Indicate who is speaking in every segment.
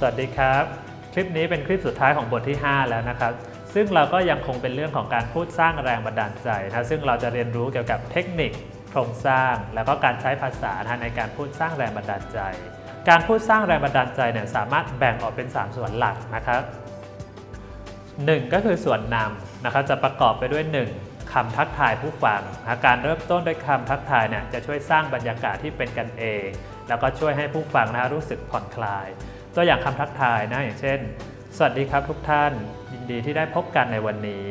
Speaker 1: สวัสดีครับ คลิปนี้เป็นคลิปสุดท้ายของบทที่ 5 แล้วนะครับ ซึ่งเราก็ยังคงเป็นเรื่องของการพูดสร้างแรงบันดาลใจนะซึ่งเราจะเรียนรู้เกี่ยวกับเทคนิค โครงสร้าง แล้วก็การใช้ภาษาในการพูดสร้างแรงบันดาลใจ การพูดสร้างแรงบันดาลใจเนี่ยสามารถแบ่งออกเป็น 3 ส่วนหลักนะครับ 1 ก็คือส่วนนำนะครับจะประกอบไปด้วย 1คำทักทายผู้ฟังนะการเริ่มต้นด้วยคำทักทายเนี่ยจะช่วยสร้างบรรยากาศที่เป็นกันเอง แล้วก็ช่วยให้ผู้ฟังนะรู้สึกผ่อนคลาย ตัวอย่างคำทักทายนะอย่างเช่น สวัสดีครับทุกท่าน ยินดีที่ได้พบกันในวันนี้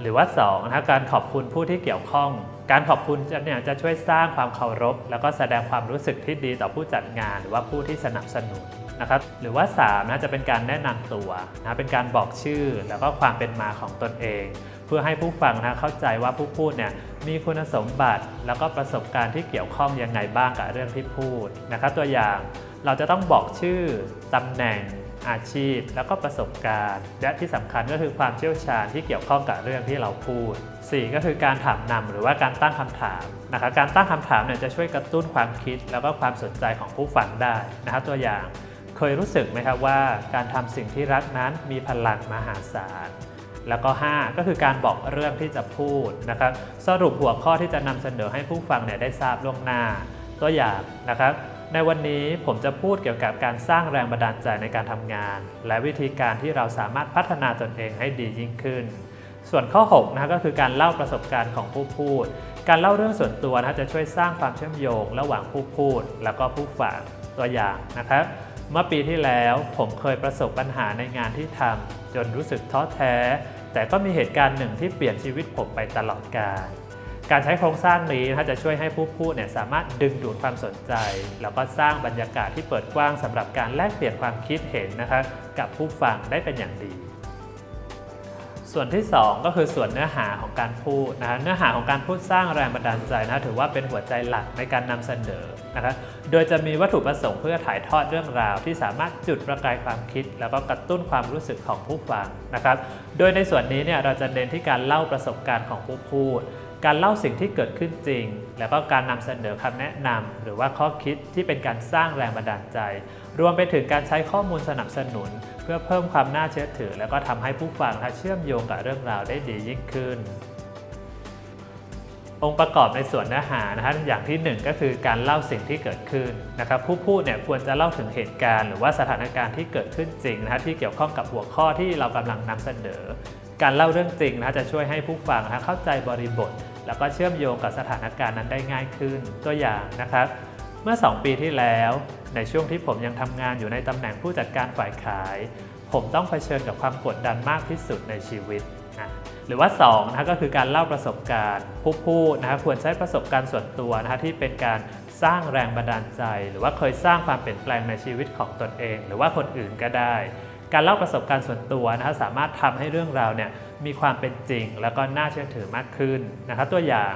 Speaker 1: หรือว่า2นะการขอบคุณผู้ที่เกี่ยวข้อง การขอบคุณจะเนี่ยจะช่วยสร้างความเคารพ แล้วก็แสดงความรู้สึกที่ดีต่อผู้จัดงานหรือว่าผู้ที่สนับสนุนนะครับหรือว่า3นะจะเป็นการแนะนำตัวนะเป็นการบอกชื่อแล้วก็ความเป็นมาของตนเอง เพื่อให้ผู้ฟังนะเข้าใจว่าผู้พูดเนี่ยมีคุณสมบัติ แล้วก็ประสบการณ์ที่เกี่ยวข้องยังไงบ้างกับเรื่องที่พูดนะครับตัวอย่างเราจะต้องบอกชื่อตำแหน่งอาชีพ แล้วก็ประสบการณ์ และที่สำคัญก็คือความเชี่ยวชาญที่เกี่ยวข้องกับเรื่องที่เราพูด 4 ก็คือการถามนำหรือว่าการตั้งคำถามนะครับการตั้งคำถามเนี่ยจะช่วยกระตุ้นความคิด แล้วก็ความสนใจของผู้ฟังได้นะครับตัวอย่างเคยรู้สึกไหมครับว่าการทำสิ่งที่รักนั้นมีพลังมหาศาล แล้วก็ 5 ก็คือการบอกเรื่องที่จะพูดนะครับสรุปหัวข้อที่จะนำเสนอให้ผู้ฟังเนี่ยได้ทราบล่วงหน้า ตัวอย่างนะครับในวันนี้ผมจะพูดเกี่ยวกับการสร้างแรงบันดาลใจในการทำงาน และวิธีการที่เราสามารถพัฒนาตนเองให้ดียิ่งขึ้น ส่วนข้อ6นะก็คือการเล่าประสบการณ์ของผู้พูด การเล่าเรื่องส่วนตัวนะจะช่วยสร้างความเชื่อมโยง ระหว่างผู้พูด แล้วก็ผู้ฟังตัวอย่างนะครับ เมื่อปีที่แล้วผมเคยประสบปัญหาในงานที่ทำจนรู้สึกท้อแท้ แต่ก็มีเหตุการณ์หนึ่งที่เปลี่ยนชีวิตผมไปตลอดกาลการใช้โครงสร้างนี้นะจะช่วยให้ผู้พูดเนี่ยสามารถดึงดูดความสนใจ แล้วก็สร้างบรรยากาศที่เปิดกว้างสำหรับการแลกเปลี่ยนความคิดเห็นนะคะกับผู้ฟังได้เป็นอย่างดี ส่วนที่ 2 ก็คือส่วนเนื้อหาของการพูดนะเนื้อหาของการพูดสร้างแรงบันดาลใจนะถือว่าเป็นหัวใจหลักในการนำเสนอนะคะโดยจะมีวัตถุประสงค์เพื่อถ่ายทอดเรื่องราว ที่สามารถจุดประกายความคิด แล้วก็กระตุ้นความรู้สึกของผู้ฟังนะครับ โดยในส่วนนี้เนี่ยเราจะเน้นที่การเล่าประสบการณ์ของผู้พูด การเล่าสิ่งที่เกิดขึ้นจริง แล้วก็การนำเสนอคำแนะนำหรือว่าข้อคิดที่เป็นการสร้างแรงบันดาลใจ รวมไปถึงการใช้ข้อมูลสนับสนุน เพื่อเพิ่มความน่าเชื่อถือ แล้วก็ทำให้ผู้ฟังเชื่อมโยงกับเรื่องราวได้ดียิ่งขึ้น องค์ประกอบในส่วนเนื้อหานะฮะอย่างที่ 1 ก็คือการเล่าสิ่งที่เกิดขึ้นนะครับผู้พูดเนี่ยควรจะเล่าถึงเหตุการณ์ หรือว่าสถานการณ์ที่เกิดขึ้นจริงนะฮะที่เกี่ยวข้องกับหัวข้อที่เรากำลังนำเสนอ การเล่าเรื่องจริงนะจะช่วยให้ผู้ฟังนะเข้าใจบริบท แล้วก็เชื่อมโยงกับสถานการณ์นั้นได้ง่ายขึ้น ตัวอย่างนะครับ เมื่อ 2 ปีที่แล้ว ในช่วงที่ผมยังทำงานอยู่ในตำแหน่งผู้จัดการฝ่ายขาย ผมต้องเผชิญกับความกดดันมากที่สุดในชีวิตนะหรือว่า2นะก็คือการเล่าประสบการณ์ผู้พูดนะครับควรใช้ประสบการณ์ส่วนตัวนะที่เป็นการสร้างแรงบันดาลใจ หรือว่าเคยสร้างความเปลี่ยนแปลงในชีวิตของตนเอง หรือว่าคนอื่นก็ได้ การเล่าประสบการณ์ส่วนตัวนะสามารถทำให้เรื่องราวเนี่ย มีความเป็นจริง แล้วก็น่าเชื่อถือมากขึ้นนะครับตัวอย่าง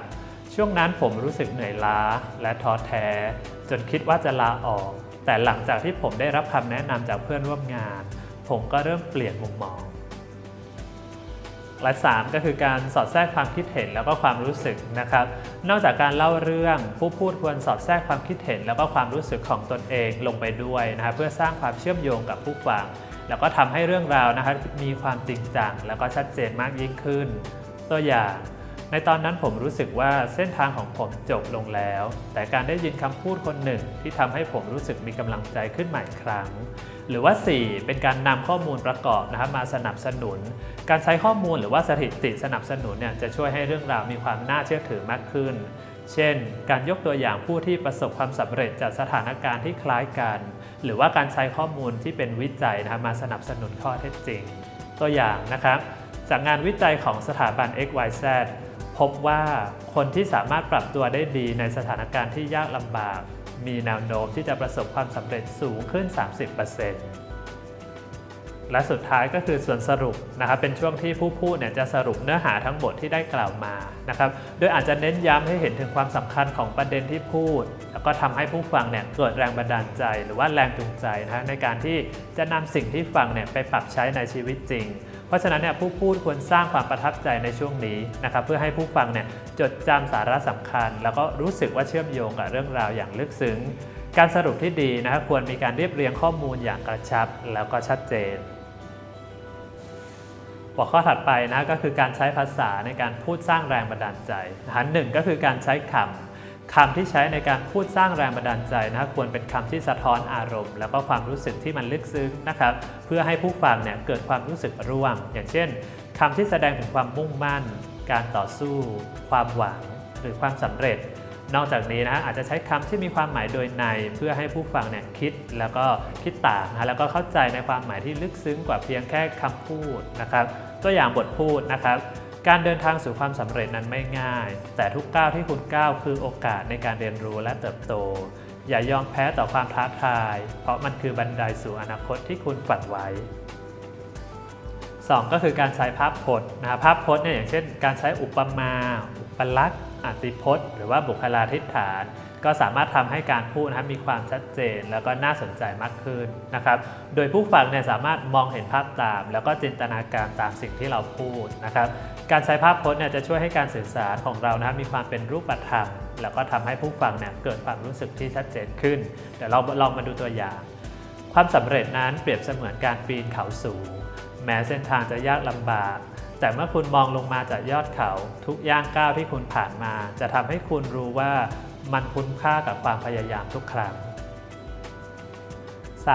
Speaker 1: ช่วงนั้นผมรู้สึกเหนื่อยล้าและท้อแท้ จนคิดว่าจะลาออก แต่หลังจากที่ผมได้รับคำแนะนำจากเพื่อนร่วมงาน ผมก็เริ่มเปลี่ยนมุมมอง และ 3 ก็คือการสอดแทรกความคิดเห็นแล้วก็ความรู้สึกนะครับ นอกจากการเล่าเรื่องผู้พูดควรสอดแทรกความคิดเห็น แล้วก็ความรู้สึกของตนเองลงไปด้วยนะครับเพื่อสร้างความเชื่อมโยงกับผู้ฟัง แล้วก็ทำให้เรื่องราวนะครับมีความจริงจังแล้วก็ชัดเจนมากยิ่งขึ้น ตัวอย่าง ในตอนนั้นผมรู้สึกว่าเส้นทางของผมจบลงแล้ว แต่การได้ยินคำพูดคนหนึ่งที่ทำให้ผมรู้สึกมีกำลังใจขึ้นใหม่ครั้ง หรือว่า 4 เป็นการนำข้อมูลประกอบนะครับมาสนับสนุน การใช้ข้อมูลหรือว่าสถิติสนับสนุนเนี่ยจะช่วยให้เรื่องราวมีความน่าเชื่อถือมากขึ้น เช่น การยกตัวอย่างผู้ที่ประสบความสำเร็จจากสถานการณ์ที่คล้ายกัน หรือว่าการใช้ข้อมูลที่เป็นวิจัยนะครับมาสนับสนุนข้อเท็จจริง ตัวอย่างนะครับจากงานวิจัยของสถาบัน XYZ พบว่าคนที่สามารถปรับตัวได้ดีในสถานการณ์ที่ยากลำบาก มีแนวโน้มที่จะประสบความสำเร็จสูงขึ้น 30% และสุดท้ายก็คือส่วนสรุปนะครับเป็นช่วงที่ผู้พูดเนี่ยจะสรุปเนื้อหาทั้งหมดที่ได้กล่าวมานะครับโดยอาจจะเน้นย้ำให้เห็นถึงความสำคัญของประเด็นที่พูด แล้วก็ทำให้ผู้ฟังเนี่ยเกิดแรงบันดาลใจ หรือว่าแรงจูงใจนะในการที่จะนำสิ่งที่ฟังเนี่ยไปปรับใช้ในชีวิตจริง เพราะฉะนั้นเนี่ยผู้พูดควรสร้างความประทับใจในช่วงนี้นะครับเพื่อให้ผู้ฟังเนี่ยจดจำสาระสำคัญ แล้วก็รู้สึกว่าเชื่อมโยงกับเรื่องราวอย่างลึกซึ้งการสรุปที่ดีนะครับควรมีการเรียบเรียงข้อมูลอย่างกระชับแล้วก็ชัดเจน หัวข้อถัดไปนะก็คือการใช้ภาษาในการพูดสร้างแรงบันดาลใจนะฮะหนึ่งก็คือการใช้คำคำที่ใช้ในการพูดสร้างแรงบันดาลใจนะควรเป็นคำที่สะท้อนอารมณ์ แล้วก็ความรู้สึกที่มันลึกซึ้งนะครับเพื่อให้ผู้ฟังเนี่ยเกิดความรู้สึกร่วม อย่างเช่นคำที่แสดงถึงความมุ่งมั่น การต่อสู้ ความหวัง หรือความสำเร็จ นอกจากนี้นะฮะอาจจะใช้คำที่มีความหมายโดยใน เพื่อให้ผู้ฟังเนี่ยคิดแล้วก็คิดตามนะแล้วก็เข้าใจในความหมายที่ลึกซึ้งกว่าเพียงแค่คำพูดนะครับ ตัวอย่างบทพูดนะครับการเดินทางสู่ความสำเร็จนั้นไม่ง่าย แต่ทุกก้าวที่คุณก้าวคือโอกาสในการเรียนรู้และเติบโต อย่ายอมแพ้ต่อความท้าทาย เพราะมันคือบันไดสู่อนาคตที่คุณฝันไว้ 2 ก็คือการใช้ภาพพจน์นะภาพพจน์เนี่ยอย่างเช่น การใช้อุปมา อุปลักษณ์ อติพจน์ หรือว่าบุคลาธิฐาน ก็สามารถทำให้การพูดนะครับมีความชัดเจนแล้วก็น่าสนใจมากขึ้นนะครับ โดยผู้ฟังเนี่ยสามารถมองเห็นภาพตาม แล้วก็จินตนาการตามสิ่งที่เราพูดนะครับ การใช้ภาพพจน์เนี่ยจะช่วยให้การสื่อสารของเรานะครับมีความเป็นรูปธรรม แล้วก็ทำให้ผู้ฟังเนี่ยเกิดความรู้สึกที่ชัดเจนขึ้น เดี๋ยวเราลองมาดูตัวอย่าง ความสำเร็จนั้นเปรียบเสมือนการปีนเขาสูง แม้เส้นทางจะยากลำบาก แต่เมื่อคุณมองลงมาจากยอดเขา ทุกย่างก้าวที่คุณผ่านมา จะทำให้คุณรู้ว่ามันคุ้มค่ากับความพยายามทุกครั้ง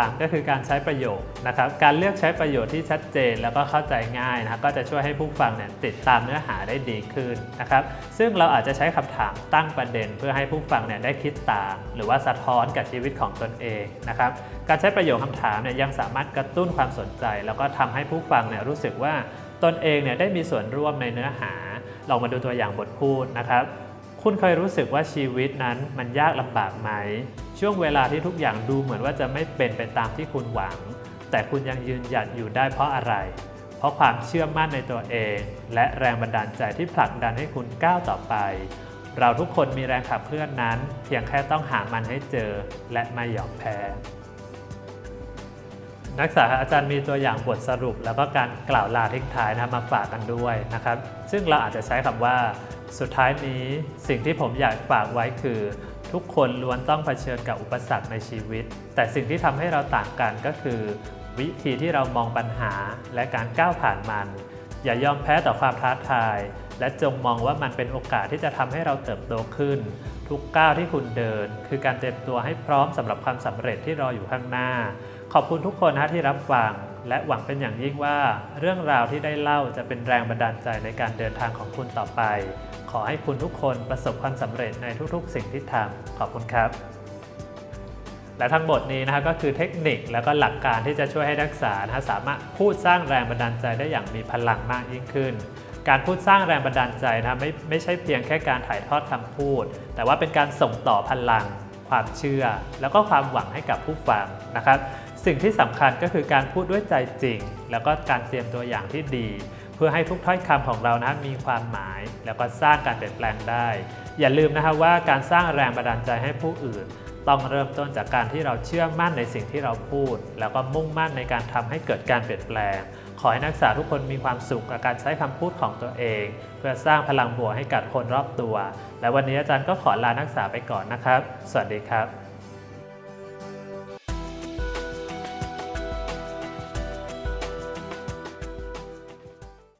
Speaker 1: 3 ก็คือการใช้ประโยชน์นะครับ การเลือกใช้ประโยชน์ที่ชัดเจนแล้วก็เข้าใจง่ายนะครับก็จะช่วยให้ผู้ฟังเนี่ยติดตามเนื้อหาได้ดีขึ้นนะครับ ซึ่งเราอาจจะใช้คำถามตั้งประเด็น เพื่อให้ผู้ฟังเนี่ยได้คิดตาม หรือว่าสะท้อนกับชีวิตของตนเองนะครับ การใช้ประโยคคำถามเนี่ยยังสามารถกระตุ้นความสนใจ แล้วก็ทำให้ผู้ฟังเนี่ยรู้สึกว่า ตนเองเนี่ยได้มีส่วนร่วมในเนื้อหา ลองมาดูตัวอย่างบทพูดนะครับ คุณเคยรู้สึกว่าชีวิตนั้นมันยากลำบากไหม ช่วงเวลาที่ทุกอย่างดูเหมือนว่าจะไม่เป็นไปตามที่คุณหวัง แต่คุณยังยืนหยัดอยู่ได้เพราะอะไร เพราะความเชื่อมั่นในตัวเอง และแรงบันดาลใจที่ผลักดันให้คุณก้าวต่อไป เราทุกคนมีแรงขับเคลื่อนนั้น เพียงแค่ต้องหามันให้เจอและไม่ยอมแพ้ นักศึกษาอาจารย์มีตัวอย่างบทสรุป แล้วก็การกล่าวลาทิ้งท้ายนะมาฝากกันด้วยนะครับ ซึ่งเราอาจจะใช้คำว่า สุดท้ายนี้สิ่งที่ผมอยากฝากไว้คือ ทุกคนล้วนต้องเผชิญกับอุปสรรคในชีวิต แต่สิ่งที่ทำให้เราต่างกันก็คือ วิธีที่เรามองปัญหาและการก้าวผ่านมัน อย่ายอมแพ้ต่อความท้าทาย และจงมองว่ามันเป็นโอกาสที่จะทำให้เราเติบโตขึ้น ทุกก้าวที่คุณเดิน คือการเตรียมตัวให้พร้อมสำหรับความสำเร็จที่รออยู่ข้างหน้า ขอบคุณทุกคนนะที่รับฟัง และหวังเป็นอย่างยิ่งว่า เรื่องราวที่ได้เล่าจะเป็นแรงบันดาลใจในการเดินทางของคุณต่อไป ขอให้คุณทุกคนประสบความสำเร็จในทุกๆ สิ่งที่ทำขอบคุณครับ และทั้งหมดนี้นะครับก็คือเทคนิคแล้วก็หลักการที่จะช่วยให้นักศึกษานะสามารถพูดสร้างแรงบันดาลใจได้อย่างมีพลังมากยิ่งขึ้นการพูดสร้างแรงบันดาลใจนะไม่ไม่ใช่เพียงแค่การถ่ายทอดคำพูด แต่ว่าเป็นการส่งต่อพลัง ความเชื่อ แล้วก็ความหวังให้กับผู้ฟังนะครับ สิ่งที่สำคัญก็คือการพูดด้วยใจจริง แล้วก็การเตรียมตัวอย่างที่ดี เพื่อให้ทุกถ้อยคำของเรานะมีความหมาย แล้วก็สร้างการเปลี่ยนแปลงได้ อย่าลืมนะครับว่าการสร้างแรงบันดาลใจให้ผู้อื่น ต้องเริ่มต้นจากการที่เราเชื่อมั่นในสิ่งที่เราพูด แล้วก็มุ่งมั่นในการทำให้เกิดการเปลี่ยนแปลง ขอให้นักศึกษาทุกคนมีความสุขกับการใช้คำพูดของตัวเอง เพื่อสร้างพลังบวกให้กับคนรอบตัว และวันนี้อาจารย์ก็ขอลานักศึกษาไปก่อนนะครับ สวัสดีครับ